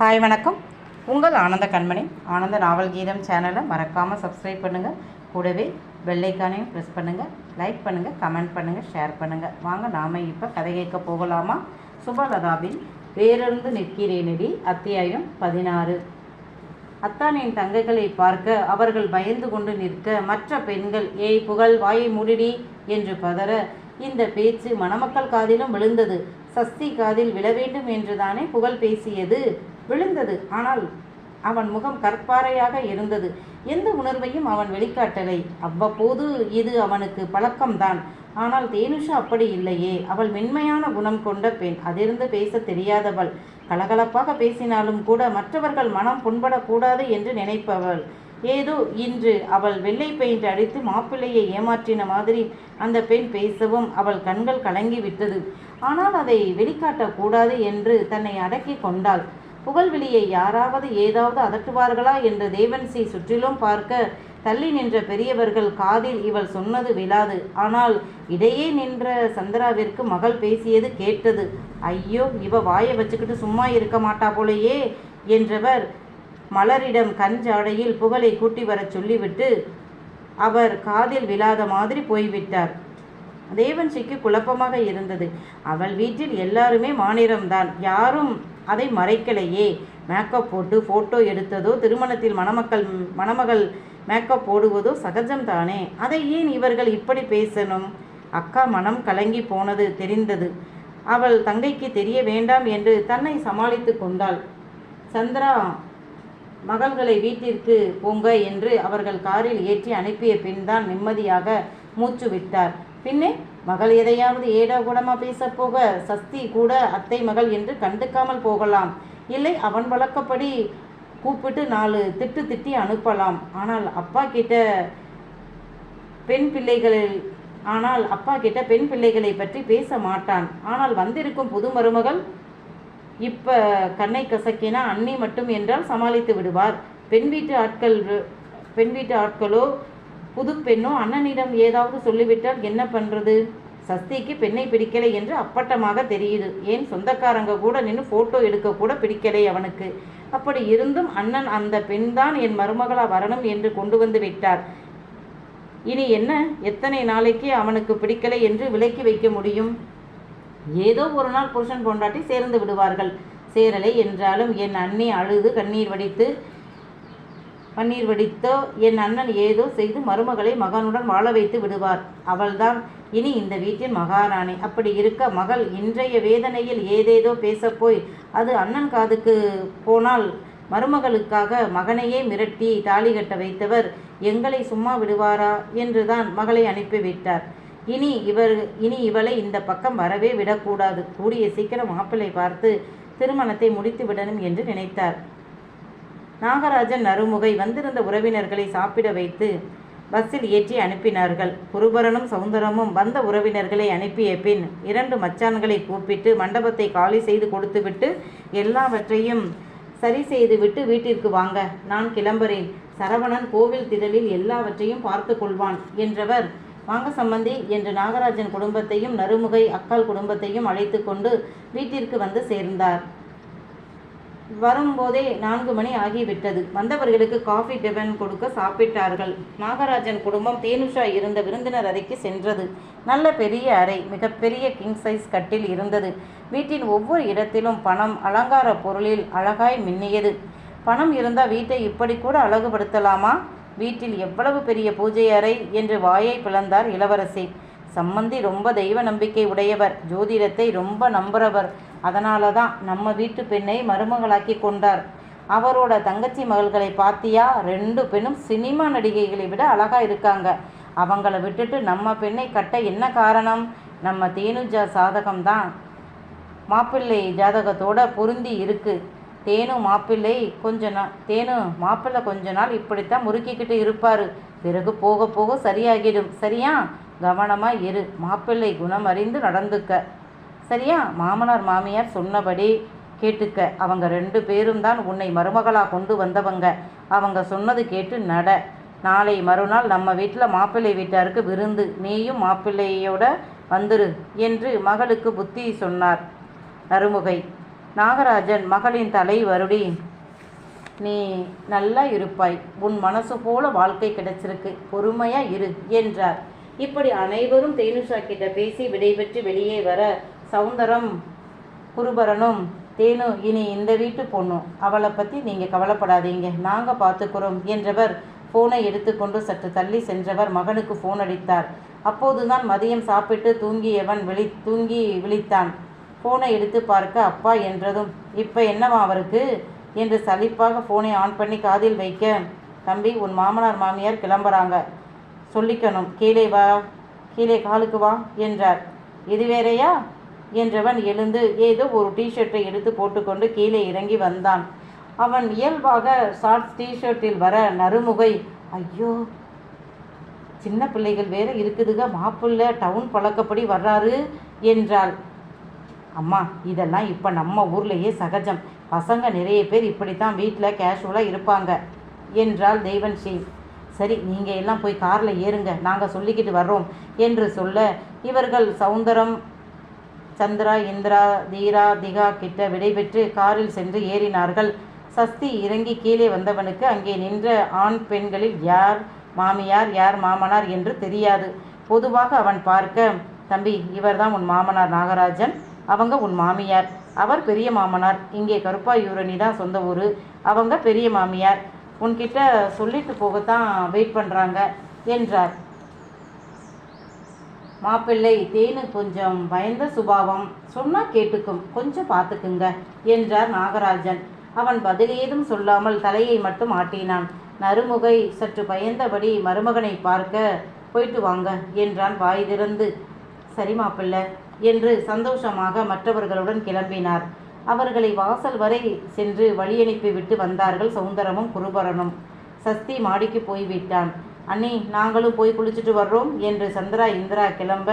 Hi வணக்கம். உங்கள் ஆனந்த கண்மணி. ஆனந்த நாவல் கீதம் சேனலை மறக்காமல் சப்ஸ்கிரைப் பண்ணுங்கள் கூடவே வெள்ளைக்கானையும் ப்ரெஸ் பண்ணுங்கள் லைக் பண்ணுங்கள் கமெண்ட் பண்ணுங்கள் ஷேர் பண்ணுங்கள் வாங்க நாம் இப்போ கதை கேட்க போகலாமா? சுபலதாவின் வேறொன்று நிற்கிறேனடி அத்தியாயம் பதினாறு. அத்தானின் தங்கைகளை பார்க்க அவர்கள் பயந்து கொண்டு நிற்க மற்ற பெண்கள் ஏய் புகழ் வாயை முடிடி என்று பதற இந்த பேச்சு மணமக்கள் காதிலும் விழுந்தது. சஸ்தி காதில் விழ வேண்டும் என்றுதானே புகழ் பேசியது? விழுந்தது. ஆனால் அவன் முகம் கற்பாறையாக இருந்தது. எந்த உணர்வையும் அவன் வெளிக்காட்டலை. அவ்வப்போது இது அவனுக்கு பழக்கம்தான். ஆனால் தேனுஷா அப்படி இல்லையே. அவள் மென்மையான குணம் கொண்ட பெண். அதிர்ந்து பேச தெரியாதவள். கலகலப்பாக பேசினாலும் கூட மற்றவர்கள் மனம் புண்படக்கூடாது என்று நினைப்பவள். ஏதோ இன்று அவள் வெள்ளை பெயிண்ட் அடித்து மாப்பிள்ளையை ஏமாற்றின மாதிரி அந்த பெண் பேசவும் அவள் கண்கள் கலங்கி விட்டது. ஆனால் அதை வெளிக்காட்டக்கூடாது என்று தன்னை அடக்கி கொண்டாள். புகழ்விழியை யாராவது ஏதாவது அதட்டுவார்களா என்று தேவன்சி சுற்றிலும் பார்க்க தள்ளி நின்ற பெரியவர்கள் காதில் இவள் சொன்னது விழாது. ஆனால் இடையே நின்ற சந்திராவிற்கு மகள் பேசியது கேட்டது. ஐயோ இவ வாயை வச்சுக்கிட்டு சும்மா இருக்க மாட்டா போலையே என்றவர் மலரிடம் கஞ்சாடையில் புகழை கூட்டி வரச் சொல்லிவிட்டு அவர் காதில் விழாத மாதிரி போய்விட்டார். தேவன்சிக்கு குழப்பமாக இருந்தது. அவள் வீட்டில் எல்லாருமே மாநிலம்தான். யாரும் அதை மறைக்கலையே. மேக்கப் போட்டு ஃபோட்டோ எடுத்ததோ திருமணத்தில் மணமக்கள் மணமகள் மேக்கப் போடுவதோ சகஜம்தானே அதை ஏன் இவர்கள் இப்படி பேசணும்? அக்கா மனம் கலங்கி போனது தெரிந்தது. அவள் தங்கைக்கு தெரிய வேண்டாம் என்று தன்னை சமாளித்து கொண்டாள். சந்திரா மகள்களை வீட்டிற்கு போங்க என்று அவர்கள் காரில் ஏற்றி அனுப்பிய பின்தான் நிம்மதியாக மூச்சு விட்டார். பின்னே மகள் எதையாவது ஏடா கூடமா பேசப் போக சஸ்தி கூட அத்தை மகள் என்று கண்டுக்காமல் போகலாம். இல்லை அவன் வழக்கப்படி கூப்பிட்டு நாலு திட்டு திட்டி அனுப்பலாம். ஆனால் அப்பா கிட்ட பெண் பிள்ளைகளில் ஆனால் அப்பா கிட்ட பெண் பிள்ளைகளை பற்றி பேச மாட்டான். ஆனால் வந்திருக்கும் புது மருமகள் இப்ப கண்ணை கசக்கினா அண்ணி மட்டும் என்றால் சமாளித்து விடுவார். பெண் வீட்டு ஆட்கள் பெண் வீட்டு ஆட்களோ புது பெண்ணோ அண்ணனிடம் ஏதாவது சொல்லிவிட்டால் என்ன பண்றது? சஸ்திக்கு பெண்ணை பிடிக்கலை என்று அப்பட்டமாக தெரியுது. ஏன் சொந்தக்காரங்க கூட நின்று ஃபோட்டோ எடுக்க கூட பிடிக்கலை அவனுக்கு? அப்படி இருந்தும் அண்ணன் அந்த பெண்தான் என் மருமகளா வரணும் என்று கொண்டு வந்து விட்டார். இனி என்ன? எத்தனை நாளைக்கு அவனுக்கு பிடிக்கலை என்று விலக்கி வைக்க முடியும்? ஏதோ ஒரு நாள் புருஷன் பொண்டாட்டி சேர்ந்து விடுவார்கள். சேரலை என்றாலும் என் அண்ணி அழுது கண்ணீர் வடித்து கண்ணீர் வடித்தோ என் அண்ணன் ஏதோ செய்து மருமகளை மகனுடன் வாழ வைத்து விடுவார். அவள்தான் இனி இந்த வீட்டின் மகாராணி. அப்படி இருக்க மகள் இன்றைய வேதனையில் ஏதேதோ பேசப்போய் அது அண்ணன் காதுக்கு போனால் மருமகளுக்காக மகனையே மிரட்டி தாலி கட்ட வைத்தவர் எங்களை சும்மா விடுவாரா? என்றுதான் மகளை அனுப்பிவிட்டார். இனி இவர் இனி இவளை இந்த பக்கம் வரவே விடக்கூடாது. கூடிய சீக்கிரம் மாப்பிள்ளை பார்த்து திருமணத்தை முடித்து விடணும் என்று நினைத்தார். நாகராஜன் நறுமுகை வந்திருந்த உறவினர்களை சாப்பிட வைத்து பஸ்ஸில் ஏற்றி அனுப்பினார்கள். குருபரனும் சவுந்தரமும் வந்த உறவினர்களை அனுப்பிய பின் இரண்டு மச்சான்களை கூப்பிட்டு மண்டபத்தை காலி செய்து கொடுத்துவிட்டு எல்லாவற்றையும் சரி செய்துவிட்டு வீட்டிற்கு வாங்க. நான் கிளம்புறேன். சரவணன் கோவில் திடலில் எல்லாவற்றையும் பார்த்து கொள்வான் என்றவர் வாங்க சம்பந்தி என்று நாகராஜன் குடும்பத்தையும் நறுமுகை அக்கால் குடும்பத்தையும் அழைத்து கொண்டு வீட்டிற்கு வந்து சேர்ந்தார். வரும்போதே நான்கு மணி ஆகிவிட்டது. வந்தவர்களுக்கு காஃபி டிபன் கொடுக்க சாப்பிட்டார்கள். நாகராஜன் குடும்பம் தேனுஷா இருந்த விருந்தினர் அறைக்கு சென்றது. நல்ல பெரிய அறை மிகப்பெரிய கிங் சைஸ் கட்டில் இருந்தது. வீட்டின் ஒவ்வொரு இடத்திலும் பணம் அலங்கார பொருளில் அழகாய் மின்னியது. பணம் இருந்தால் வீட்டை இப்படி கூட அழகுபடுத்தலாமா? வீட்டில் எவ்வளவு பெரிய பூஜை அறை என்று வாயை பிளந்தார் இளவரசி. சம்மந்தி ரொம்ப தெய்வ நம்பிக்கை உடையவர் ஜோதிடத்தை ரொம்ப நம்புறவர். அதனால தான் நம்ம வீட்டு பெண்ணை மருமகளாக்கி கொண்டார். அவரோட தங்கச்சி மகள்களை பார்த்தியா ரெண்டு பெண்ணும் சினிமா நடிகைகளை விட அழகாக இருக்காங்க. அவங்கள விட்டுட்டு நம்ம பெண்ணை கட்ட என்ன காரணம்? நம்ம தேனுஜா சாதகம்தான். மாப்பிள்ளை ஜாதகத்தோட பொருந்தி இருக்கு. தேனு மாப்பிள்ளை கொஞ்ச நாள் தேனு மாப்பிள்ளை கொஞ்ச நாள் இப்படித்தான் முறுக்கிக்கிட்டு இருப்பார். பிறகு போக போக சரியாகிடும். சரியா? கவனமாக இரு. மாப்பிள்ளை குணம் அறிந்து நடந்துக்க. சரியா? மாமனார் மாமியார் சொன்னபடி கேட்டுக்க. அவங்க ரெண்டு பேரும் தான் உன்னை மருமகளாக கொண்டு வந்தவங்க. அவங்க சொன்னது கேட்டு நட. நாளை மறுநாள் நம்ம வீட்டில் மாப்பிள்ளை வீட்டாருக்கு விருந்து. நீயும் மாப்பிள்ளையோட வந்துரு என்று மகளுக்கு புத்தி சொன்னார். நறுமுகை நாகராஜன் மகளின் தலை வருடி. நீ நல்லா இருப்பாய். உன் மனசு போல வாழ்க்கை கிடைச்சிருக்கு. பொறுமையா இரு என்றார். இப்படி அனைவரும் தேனுஷா கிட்ட பேசி விடைபெற்று வெளியே வர சௌந்தரம் குருபரனும் தேனு இனி இந்த வீட்டு பொண்ணு. அவளை பற்றி நீங்கள் கவலைப்படாதீங்க. நாங்கள் பார்த்துக்கிறோம் என்றவர் ஃபோனை எடுத்துக்கொண்டு சற்று தள்ளி சென்றவர் மகனுக்கு ஃபோன் அடித்தார். அப்போதுதான் மதியம் சாப்பிட்டு தூங்கியவன் விழி தூங்கி விழித்தான். ஃபோனை எடுத்து பார்க்க அப்பா என்றதும் இப்போ என்னவா அவருக்கு? என்று சலிப்பாக ஃபோனை ஆன் பண்ணி காதில் வைக்க தம்பி உன் மாமனார் மாமியார் கிளம்புறாங்க. சொல்லிக்கணும். கீழே வா. கீழே காலுக்கு வா என்றார். இது வேறையா? என்றவன் எழுந்து ஏதோ ஒரு டிஷர்ட்டை எடுத்து போட்டுக்கொண்டு கீழே இறங்கி வந்தான். அவன் இயல்பாக ஷார்ட்ஸ் டிஷர்ட்டில் வர நறுமுகை ஐயோ சின்ன பிள்ளைகள் வேற இருக்குதுங்க மாப்பிள்ளை டவுன் பழக்கப்படி வர்றாரு என்றாள். அம்மா இதெல்லாம் இப்போ நம்ம ஊர்லேயே சகஜம். பசங்க நிறைய பேர் இப்படித்தான் வீட்டில் கேஷுவலாக இருப்பாங்க என்றாள் தெய்வன்ஸ்ரீ சரி நீங்கள் எல்லாம் போய் காரில் ஏறுங்க நாங்கள் சொல்லிக்கிட்டு வர்றோம் என்று சொல்ல இவர்கள் சௌந்தரம் சந்திரா இந்திரா தீரா திகா கிட்ட விடைபெற்று காரில் சென்று ஏறினார்கள். சஸ்தி இறங்கி கீழே வந்தவனுக்கு அங்கே நின்ற ஆண் பெண்களில் யார் மாமியார் யார் மாமனார் என்று தெரியாது. பொதுவாக அவன் பார்க்க தம்பி இவர்தான் உன் மாமனார் நாகராஜன் அவங்க உன் மாமியார். அவர் பெரிய மாமனார். இங்கே கருப்பாயூரணி தான் சொந்த ஊர். அவங்க பெரிய மாமியார். உன்கிட்ட சொல்லிட்டு போகத்தான் வெயிட் பண்ணுறாங்க என்றார். மாப்பிள்ளை தேனு கொஞ்சம் பயந்த சுபாவம். சொன்னா கேட்டுக்கும் கொஞ்சம் பார்த்துக்குங்க என்றார் நாகராஜன். அவன் பதில் ஏதும் சொல்லாமல் தலையை மட்டும் ஆட்டினான். நறுமுகை சற்று பயந்தபடி மருமகனை பார்க்க போயிட்டு வாங்க என்றான் வாய் திறந்து. சரி மாப்பிள்ளை என்று சந்தோஷமாக மற்றவர்களுடன் கிளம்பினார். அவர்களை வாசல் வரை சென்று வழியனுப்பி விட்டு வந்தார்கள் சௌந்தரமும் குருபரனும். சஸ்தி மாடிக்கு போய்விட்டான். அண்ணி நாங்களும் போய் குளிச்சுட்டு வர்றோம் என்று சந்திரா இந்திரா கிளம்ப.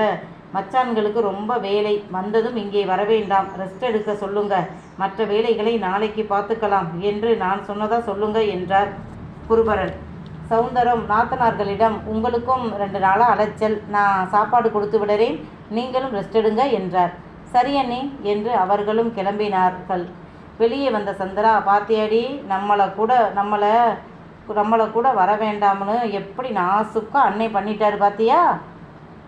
மச்சான்களுக்கு ரொம்ப வேலை. வந்ததும் இங்கே வரவேண்டாம் ரெஸ்ட் எடுக்க சொல்லுங்க. மற்ற வேலைகளை நாளைக்கு பார்த்துக்கலாம் என்று நான் சொன்னதா சொல்லுங்க என்றார் குருபரன். சௌந்தரம் நாத்தனார்களிடம் உங்களுக்கும் ரெண்டு நாளாக அலைச்சல். நான் சாப்பாடு கொடுத்து விடுறேன். நீங்களும் ரெஸ்ட் எடுங்க என்றார். சரி அண்ணி என்று அவர்களும் கிளம்பினார்கள். வெளியே வந்த சந்திரா பாத்தியாடி நம்மளை கூட நம்மளை நம்மளை கூட வர வேண்டாம்னு எப்படி நாசுக்கா அன்னை பண்ணிட்டாரு பாத்தியா?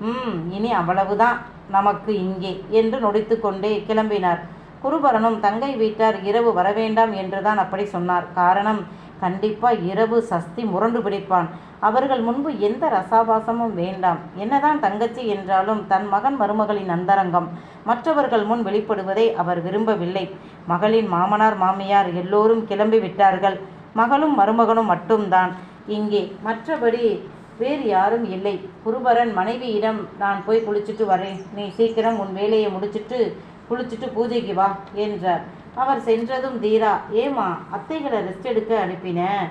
ம் இனி அவ்வளவுதான். நமக்கு இங்கே என்று நொடித்து கொண்டே கிளம்பினார். குருபரனும் தங்கை வீட்டார் இரவு வரவேண்டாம் என்றுதான் அப்படி சொன்னார். காரணம் கண்டிப்பா இரவு சஸ்தி முரண்டு பிடிப்பான். அவர்கள் முன்பு எந்த ரசாபாசமும் வேண்டாம். என்னதான் தங்கச்சி என்றாலும் தன் மகன் மருமகளின் அந்தரங்கம். மற்றவர்கள் முன் வெளிப்படுவதை அவர் விரும்பவில்லை. மகளின் மாமனார் மாமியார் எல்லோரும் கிளம்பி விட்டார்கள். மகளும் மருமகனும் மட்டும்தான். இங்கே மற்றபடி வேறு யாரும் இல்லை. குருபரன் மனைவியிடம் நான் போய் குளிச்சுட்டு வரேன். நீ சீக்கிரம் உன் வேலையை முடிச்சிட்டு குளிச்சுட்டு பூஜைக்கு வா என்றார். அவர் சென்றதும் தீரா ஏமா அத்தைகளை ரெஸ்ட் எடுக்க அனுப்பினேன்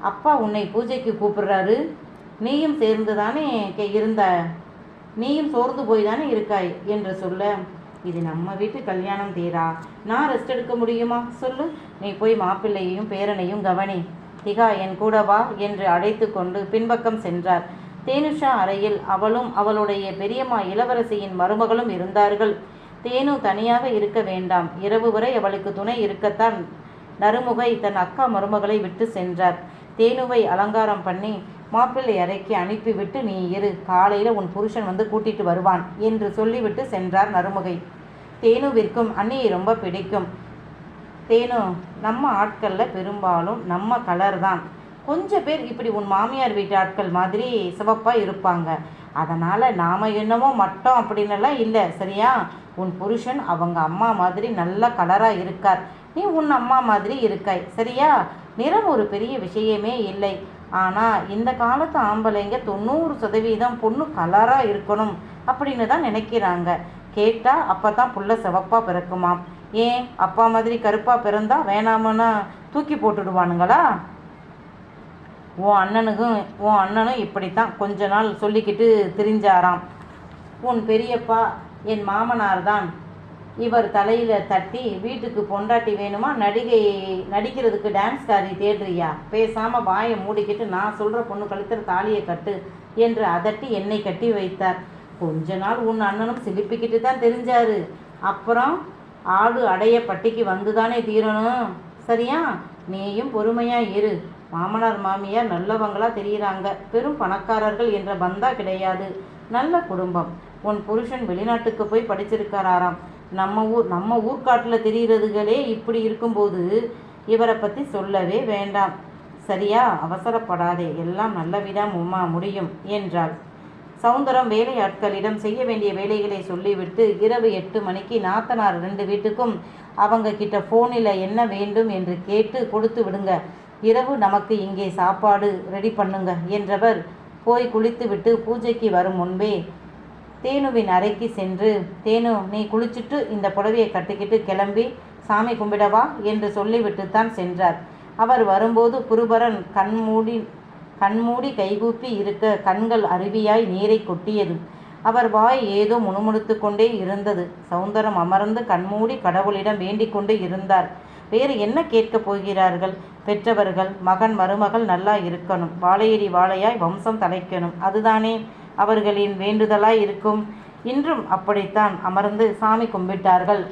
அப்பா உன்னை பூஜைக்கு கூப்பிடுறாரு. நீயும் சேர்ந்து தானே கே- இருந்த? நீயும் சோர்ந்து போய் தானே இருக்காய்? என்று சொல்ல இது நம்ம வீட்டு கல்யாணம் தீரா? நான் ரெஸ்ட் எடுக்க முடியுமா? சொல்லு. நீ போய் மாப்பிள்ளையையும் பேரனையும் கவனி. திகா என் கூட வா என்று அழைத்து கொண்டு பின்பக்கம் சென்றார். தேனுஷா அறையில் அவளும் அவளுடைய பெரியம்மா இளவரசியின் மருமகளும் இருந்தார்கள். தேனு தனியாக இருக்க வேண்டாம். இரவு வரை அவளுக்கு துணை இருக்கத்தான். நறுமுகை தன் அக்கா மருமகளை விட்டு சென்றார். தேனுவை அலங்காரம் பண்ணி மாப்பிள்ளை அறைக்கு அனுப்பிவிட்டு நீ இரு காலையில் உன் புருஷன் வந்து கூட்டிட்டு வருவான் என்று சொல்லிவிட்டு சென்றார் நறுமுகை தேனுவிற்கும் அண்ணியை ரொம்ப பிடிக்கும். தேனு நம்ம ஆட்களில் பெரும்பாலும் நம்ம கலர் தான். கொஞ்சம் பேர் இப்படி உன் மாமியார் வீட்டு ஆட்கள் மாதிரி சிவப்பாக இருப்பாங்க. அதனால் நாம் என்னமோ மட்டும் அப்படின்னெல்லாம் இல்லை சரியா? உன் புருஷன் அவங்க அம்மா மாதிரி நல்ல கலராக இருக்கார். நீ உன் அம்மா மாதிரி இருக்காய் சரியா? நிறம் ஒரு பெரிய விஷயமே இல்லை. ஆனால் இந்த காலத்து ஆம்பளைங்க தொண்ணூறு சதவீதம் பொண்ணு கலராக இருக்கணும் அப்படின்னு தான் நினைக்கிறாங்க. கேட்டால் அப்போ தான் புள்ள சிவப்பாக பிறக்குமாம். ஏன்? அப்பா மாதிரி கருப்பாக பிறந்தா வேணாமன்னா தூக்கி போட்டுடுவானுங்களா? உன் அண்ணனுக்கும் உன் அண்ணனும் இப்படித்தான் கொஞ்ச நாள் சொல்லிக்கிட்டு திரிஞ்சாராம். உன் பெரியப்பா என் மாமனார் தான் இவர் தலையில் தட்டி வீட்டுக்கு பொண்டாட்டி வேணுமா? நடிகை நடிக்கிறதுக்கு டான்ஸ்காரி தேடுறியா? பேசாமல் வாயை மூடிக்கிட்டு நான் சொல்கிற பொண்ணு கழுத்தில் தாலியை கட்டு என்று அதட்டி என்னை கட்டி வைத்தார். கொஞ்ச நாள் உன் அண்ணனும் சிலிப்பிக்கிட்டு தான் தெரிஞ்சார். அப்புறம் ஆடு அடைய பட்டிக்கு வந்து தானே தீரணும். சரியா? நீயும் பொறுமையாக இரு. மாமனார் மாமியார் நல்லவங்களா தெரிகிறாங்க பெரும் பணக்காரர்கள் என்ற பந்தா கிடையாது. நல்ல குடும்பம். உன் புருஷன் வெளிநாட்டுக்கு போய் படிச்சிருக்காராம். நம்ம ஊர் நம்ம ஊர்க்காட்டில் தெரிகிறதுகளே இப்படி இருக்கும்போது இவரை பற்றி சொல்லவே வேண்டாம். சரியா? அவசரப்படாதே. எல்லாம் நல்லவிடம் உமா முடியும் என்றாள். சவுந்தரம் வேலையாட்களிடம் செய்ய வேண்டிய வேலைகளை சொல்லிவிட்டு இரவு எட்டு மணிக்கு நாத்தனார் ரெண்டு வீட்டுக்கும் அவங்க கிட்ட ஃபோனில் என்ன வேண்டும் என்று கேட்டு கொடுத்து விடுங்க. இரவு நமக்கு இங்கே சாப்பாடு ரெடி பண்ணுங்க என்றவர் போய் குளித்துவிட்டு பூஜைக்கு வரும் முன்பே தேனுவின் அறைக்கு சென்று தேனு நீ குளிச்சுட்டு இந்த புடவையை கட்டிக்கிட்டு கிளம்பி சாமி கும்பிடவா என்று சொல்லிவிட்டுத்தான் சென்றார். அவர் வரும்போது குருபரன் கண்மூடி கண்மூடி கைகூப்பி இருக்க கண்கள் அருவியாய் நீரை கொட்டியது. அவர் வாய் ஏதோ முணுமுணுத்து கொண்டே இருந்தது. சௌந்தரம் அமர்ந்து கண்மூடி கடவுளிடம் வேண்டிக் கொண்டு இருந்தார். வேறு என்ன கேட்கப் போகிறார்கள்? பெற்றவர்கள் மகன் மருமகள் நல்லா இருக்கணும். வாழையடி வாழையாய் வம்சம் தலைக்கணும். அதுதானே? அவர்களின் வேண்டுதலாய் இருக்கும். இன்றும் அப்படித்தான் அமர்ந்து சாமி கும்பிட்டார்கள்.